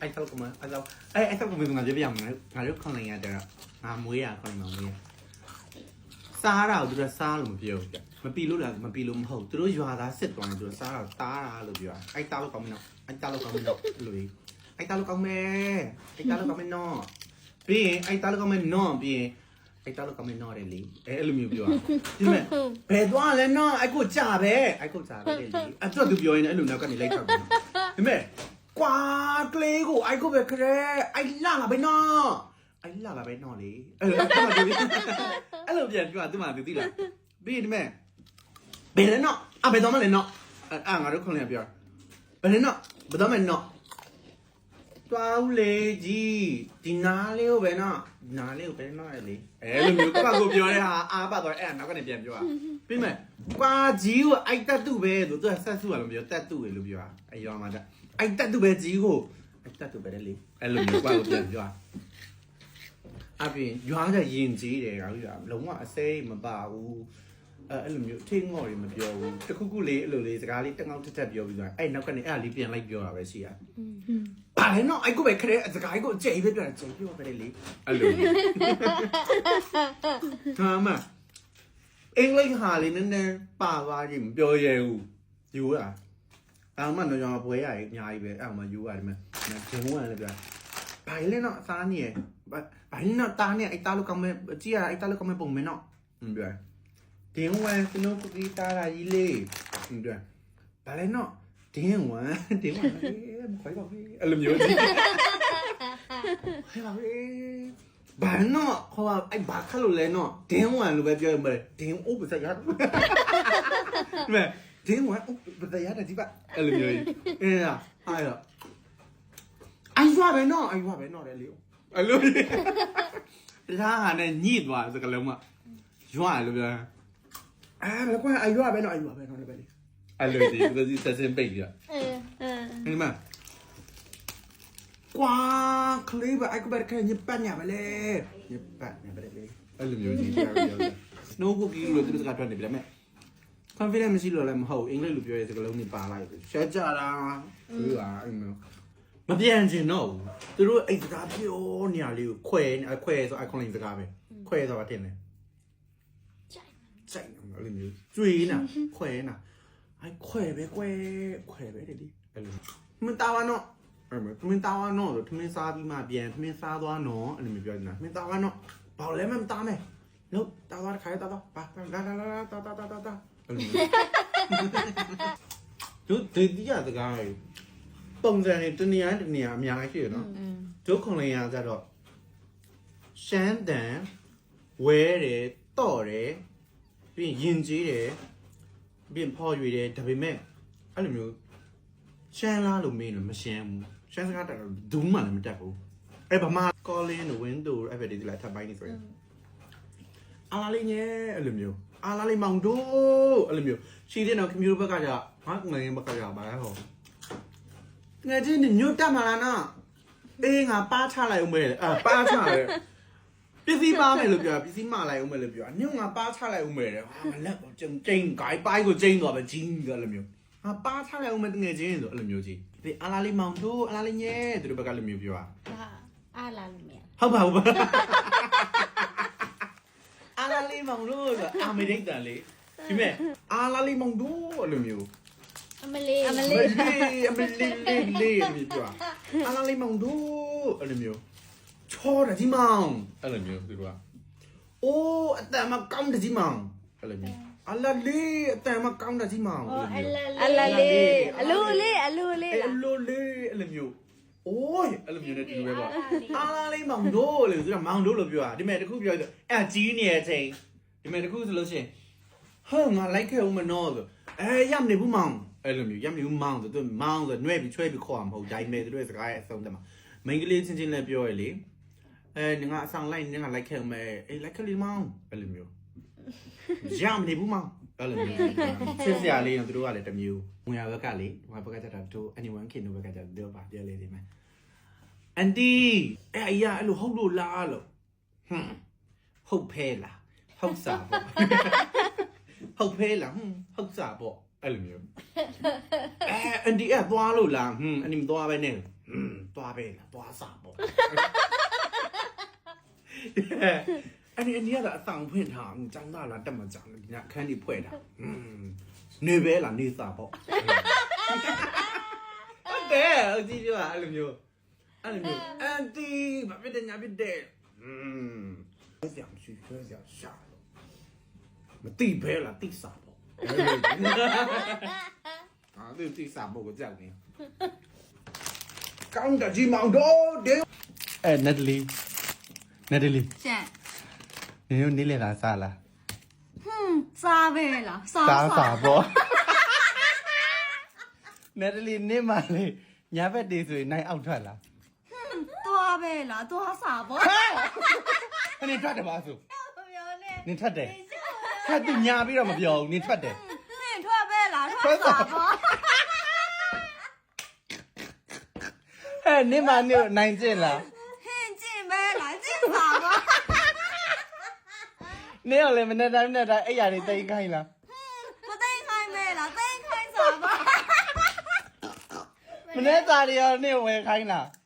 အဲ့တော့ကမအဲ့တော့အဲ့အဲ့တော့ကမငါပြောပြမှာငါတို့ခွန်လိုက်ရတဲ့ငါမွေးရခွန်လိုက်မှာမွေးရစားတာကိုသူကစားလို့မပြောဘူးကြမပီလို့လားမပီလို့မဟုတ်သူတို့ရွာသားစစ်သွားရင်သူတို့စားတာတားတာလို့ပြောအဲ့တားလို့ကောင်းမနော်အဲ့တားလို့ကောင်းမနော်လို့လေအဲ့တားလို့ကောင်းမယ်အဲ့တားလို့ကောင်းမနော်ပြီးရင်အဲ့တားလို့ကောင်းမနော်ပြီးရင်အဲ့တားလို့ကောင်းမနော်တယ်လေအဲ့လိုမျိုးပြောဒီမဲ့ဘယ်သွားလဲနော်အဲ့ကိုကြပဲအဲ့ကိုကြပဲလေအဲ့တော့သူပြောရင်အဲ့လိုနောက်ကနေလိုက်တော့ တယ်ဒီမဲ့ကွာကလေးကိုအိုက်ကိုပဲခရဲအိုက်လာလာပဲနော်အိုက်လာလာပဲနော်လေအဲ့လိုအဲ့လိုပြန်ပြောသူမှသူသိလားပြီးဒီမဲ့ဘယ်လဲနော်အဘယ်တော့မလဲနော်အာငါတို့ခွန်လေးပြောဘယ်လဲနော်ဘယ်တော့မလဲနော်တွားဦးလေကြီးဒီနားလေးကိုပဲနော်ဒီနားလေးကိုပဲနော်လေအဲ့လိုမျိုးကွာကိုပြောတဲ့ဟာအားပါတော့အဲ့နောက်ကနေပြန်ပြောတာပြီးမဲ့ကွာကြီးကိုအိုက်တက်တူပဲဆိုသူကဆက်စုရလို့ပြောတက်တူလေလို့ပြောတာအဲ့ရောမှာတက် အိုက်တက်တူပဲကြီးကိုအိုက်တက်တူပဲလေအဲ့လိုမျိုးကွာကိုပြန်ပြောတာအပြင်ရွာကြရင်ကြီးတယ်ကွာကြီးကလုံးဝအစိမ်းမပါဘူးအဲ့အဲ့လိုမျိုးထင်းငေါ်တွေမပြောဘူးတခုခုလေးအဲ့လိုလေးစကားလေးတက်ငေါက်တက်တက်ပြောပြီးသွားအဲ့နောက်ကနေအဲ့ဒါလေးပြန်လိုက်ပြောတာပဲရှိရဘာလဲနော်အဲ့ကိုပဲခရဲစကားကိုအကျိပဲပြောတာကျိပြောပဲလေအဲ့လိုဟာမအင်္ဂလိပ်ဟာလေးနည်းနည်းပါသွားကြီးမပြောရဘူးယူရ အောင်မနော်ကျွန်တော်ပွဲရည်အများကြီးပဲအဲ့မှာယူရတယ်မဂျုံဝင်လည်းပြောဘာလဲနော်အသားနေဘာဘာလဲနော်တားနေအဲ့တားလို့ကောင်းမဲ့ကြည့်ရအဲ့တားလို့ကောင်းမဲ့ပုံမဲနော်ပြောဒင်းဝင်စနိုးကူကီတားလာကြီးလေးပြောဘာလဲနော်ဒင်းဝင်ဒင်းဝင်မခွိုက်ပါဘူးအဲ့လိုမျိုးကြီးခွိုက်ပါဘူးဘာနော်ဟိုအဲ့ဘာခလို့လဲနော်ဒင်းဝင်လို့ပဲပြောရမယ်ဒင်းအိုးပါစရမဲ ဒင်းဝင်အိုးပါစရတဲ့ဒီပါအဲ့လိုမျိုးကြီးအဲ့ဒါအဲ့တော့အိုင်ရွာပဲနော်အိုင်ရွာပဲနော်လေလေအဲ့လိုတရားဟာနဲ့ညှိသွားစကလုံးမရွာလို့ပြောအဲဘယ်ကွာအိုင်ရွာပဲနော်အိုင်ရွာပဲနော်လေပဲလေအဲ့လိုဒီသူစီဆက်စင်ပိတ်ပြအဲအဲဒီမှာကွာကလေးပဲအိုက်ကဘက်ခဲညပတ်ညာပဲလေညပတ်ညာပဲလေအဲ့လိုမျိုးကြီးပြောရအောင် snow cookie လို့သူတို့စကားထွက်နေပြီဒါပေမဲ့ confidence မရှိလို့လည်းမဟုတ်အင်္ဂလိပ်လိုပြောရဲစကားလုံးတွေပါလိုက်ရှက်ကြတာဒီကအဲ့လိုမပြန်ချင်တော့ဘူးသူတို့အဲ့စကားပြောနေရလေးကိုခွဲခွဲဆို icon လေးစကားပဲခွဲဆိုတာတင်တယ်ကြိုက်တယ်အဲ့လိုမျိုးကျွေးနာခွဲနာအဲ့ခွဲပဲခွဲခွဲပဲတဲ့ဒီအဲ့လိုမတာဝါနော်အဲ့မမင်းတာဝါနော်ဆိုထမင်းစားပြီးမှပြန်ထမင်းစားသွားနော်အဲ့လိုမျိုးပြောနေတာမင်းတာဝါနော်ဘာလဲမမတားမယ်လို့တာဝါခိုင်းတာတော့ပါလာလာလာတာတာတာတာ တာအဲ့လိုမျိုးတို့ဒီဒီရစကားကြီးပုံစံနဲ့တနေရာတနေရာအများကြီးရှိရနော်တို့ခုံလင်ရကြတော့ရှမ်းတန်ဝဲတယ်တော့တယ်ပြီးရင်ရင်ကြီးတယ်ပြီးရင်ဖော်ရွေတယ်ဒါပေမဲ့အဲ့လိုမျိုးရှမ်းလားလို့မင်းလည်းမရှမ်းဘူးရှမ်းစကားတက်တော့ဒူးမှလည်းမတက်ဘူးအဲ့ဗမာ calling တို့ window အဲ့ဘက်ဒီလာထပ်ပိုင်းနေဆိုရင်အာလာလေးညဲအဲ့လိုမျိုး အာလာလေးမောင်တို့အဲ့လိုမျိုးရှိတဲ့တော့ computer ဘက်ကကြဟာငငယ်ဘက်ကကြပါဟောငယ်ချင်းညွတ်တက်မှာလားနော်အေးငါပါချလိုက်အောင်ပဲအာပါချတယ်ပစ္စည်းပါမယ်လို့ပြောပစ္စည်းမလိုက်အောင်ပဲလို့ပြောညငါပါချလိုက်အောင်ပဲဟာမလက်ကျင်းကျင်းဂိုင်းပိုင်းကိုကျင်းသွားပဲဂျင်းကလည်းမျိုးဟာပါချလိုက်အောင်ပဲတငယ်ချင်းဆိုအဲ့လိုမျိုးကြီးဒီအလားလေးမောင်တို့အလားလေးညဲသူတို့ဘက်ကလည်းမျိုးပြောတာဒါအားလာလို့မရဟုတ်ပါဘူးအ လားလေးမောင်တို့ဆိုအမေရိကန်လေးဒီမဲ့အလားလေးမောင်တို့အဲ့လိုမျိုးအမလေးအမအမလေးလေးအမလေးလေးလေးအမလေးပြောအလားလေးမောင်တို့အဲ့လိုမျိုးချောတာကြီးမောင်အဲ့လိုမျိုးသူတို့ကအိုးအတန်မကောင်းတာကြီးမောင်အဲ့လိုမျိုးအလားလေးအတန်မကောင်းတာကြီးမောင်အော်အအဲ့လိုလာမျိုးလေးအလာလေးအလူလေးအလူလေးအဲ့လားလိုလေးအဲ့လိုမျိုးအိုးအဲ့လိုမျိုးနဲ့တူပဲပေါ့အလားလေးမောင်တို့လေသူကမောင်တို့လို့ပြောတာဒီမဲ့တခုပြောတယ်အဲ့ကြီးနေတဲ့အချိန် ဒီမဲ့တခုဆိုလို့ရှိရင်ဟောငါလိုက်ခဲ့ဦးမနော်ဆိုအဲရမနေဘူးမောင်အဲ့လိုမျိုးရမယူမောင်းဆိုသူမောင်းဆိုနှွဲပြီးချွဲပြီးခေါ်မှာမဟုတ်ဒါပေမဲ့သူတို့ရဲ့စကားရဲ့အဆုံးတက်မှာမိန်းကလေးချင်းချင်းလည်းပြောရလေအဲငါအဆောင်လိုက်ငါလိုက်ခဲ့မယ်အေးလိုက်ခဲ့လေမောင်းအဲ့လိုမျိုးရမနေဘူးမောင်းအဲ့လိုမျိုးစစ်စရာလေးတော့သူတို့ကလည်းတစ်မျိုးဝင်ရဘက်ကလေဟိုဘက်ကကျတော့တို့ anyone can တို့ဘက်ကကျတော့ပါပြောလေဒီမှာအန်တီအဲ့အရာအဲ့လိုဟုတ်လို့လားလို့ဟွန်းဟုတ်ဖဲလား ဟုတ်စာပေါ့ဟုတ်ဖဲလားဟွန်းဟုတ်စာပေါ့အဲ့လိုမျိုးအဲအန်ဒီအသွားလို့လားဟွန်းအန်ဒီမသွားပဲနဲ့ဟွန်းသွားပဲလားသွားစာပေါ့အဲ့ဒီအန်ဒီကတော့အတောင်ဖွင့်ထားအောင်ចောင်းသားလားတက်မចောင်းဒီညအခန်းကြီးဖွဲ့တာဟွန်းနေပဲလားနေစာပေါ့ဟုတ်တယ်အကြည့်ကြပါအဲ့လိုမျိုးအဲ့လိုမျိုးအန်တီဘာဖြစ်တယ်ညာဖြစ်တယ်ဟွန်းပြောစရာမရှိပြောစရာရှာ မတိပဲလားတိစားပေါ့အာဒီတိစားပေါ့ကိုကြောက်နေကောင်းတကြီးမောင်တို့ဒေအဲနတ်လီနတ်လီရှင့်နေရောနေလေလားစားလားဟွန်းစားပဲလားစားစားစားပေါ့နတ်လီနေမလေးညာဘက်တေးဆိုရင်နိုင်အောက်ထွက်လားသွားပဲလားသွားစားပေါ့ဟဲ့နေထွက်တယ်ပါဆိုမပြောနဲ့နင်ထွက်တယ် ခက်သူညာပြီးတော့မပြောဘူးနင်ထွက်တယ်ဟင်းထွက်ပဲလားထွက်စားပေါ့ဟဲ့နေမနေနိုင်ကျင်လားဟင်းကျင်ပဲလားကျင်စားပေါ့နေရောလေမနေ့တိုင်းမနေ့တိုင်းအဲ့ရတွေတိတ်ခိုင်းလားမသိခိုင်းပဲလားသိခိုင်းစားပေါ့မနေ့သားတွေရောနေဝယ်ခိုင်းလားဟင်းဝဲခိုင်းလားဝဲခို